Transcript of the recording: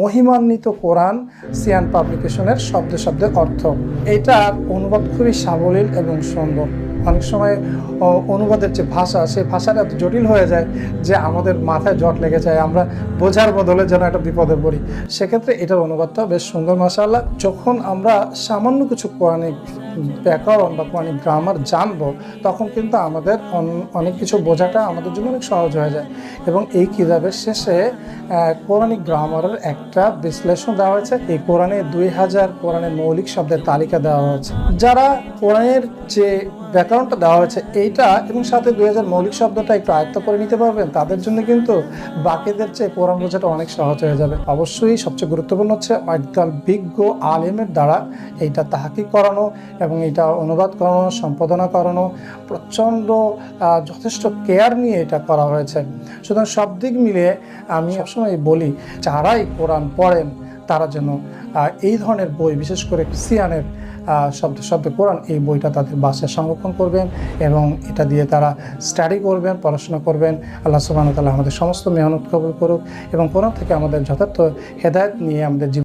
মহিমান্বিত কোরআন সিয়ান পাবলিকেশনের শব্দ শব্দের অর্থ। এটার অনুবাদ খুবই সাবলীল এবং সুন্দর। অনেক সময় অনুবাদের যে ভাষা, সেই ভাষাটা এত জটিল হয়ে যায় যে আমাদের মাথায় জট লেগে যায়। আমরা বোঝার বদলে যেন একটা বিপদে পড়ি। সেক্ষেত্রে এটার অনুবাদটা বেশ সুন্দর মাসাল্লাহ যখন আমরা সামান্য কিছু কোরআনিক ব্যাকরণ বা কোরআনিক গ্রামার জানব, তখন কিন্তু আমাদের অনেক কিছু বোঝাটা আমাদের জন্য অনেক সহজ হয়ে যায়। এবং এই কিতাবের শেষে কোরআনিক গ্রামারের একটা বিশ্লেষণ দেওয়া হয়েছে। এই কোরআনে দুই হাজার কোরআনের মৌলিক শব্দের তালিকা দেওয়া হয়েছে। যারা কোরআনের যে ব্যাকরণটা দেওয়া হয়েছে এইটা এবং সাথে দুই হাজার মৌলিক শব্দটা একটু আয়ত্ত করে নিতে পারবেন। তাদের জন্য কিন্তু বাকিদের চেয়ে কোরআন বোঝাটা অনেক সহজ হয়ে যাবে। অবশ্যই সবচেয়ে গুরুত্বপূর্ণ হচ্ছে একদল বিজ্ঞ আলেমের দ্বারা এইটা তাহাকিক করানো এবং এটা অনুবাদ করানো, সম্পাদনা করানো, প্রচণ্ড যথেষ্ট কেয়ার নিয়ে এটা করা হয়েছে। সুতরাং সব দিক মিলিয়ে আমি সবসময় বলি, যারাই কোরআন পড়েন তারা যেন এই ধরনের বই, বিশেষ করে সিয়ানের শব্দ শব্দ কোরআন, এই বইটা তাদের বাসায় সংরক্ষণ করবেন এবং এটা দিয়ে তারা স্টাডি করবেন, পড়াশোনা করবেন। আল্লাহ সুবাহ তালা আমাদের সমস্ত মেহনত কবুল করুক এবং কোরআন থেকে আমাদের যথার্থ হেদায়ত নিয়ে আমাদের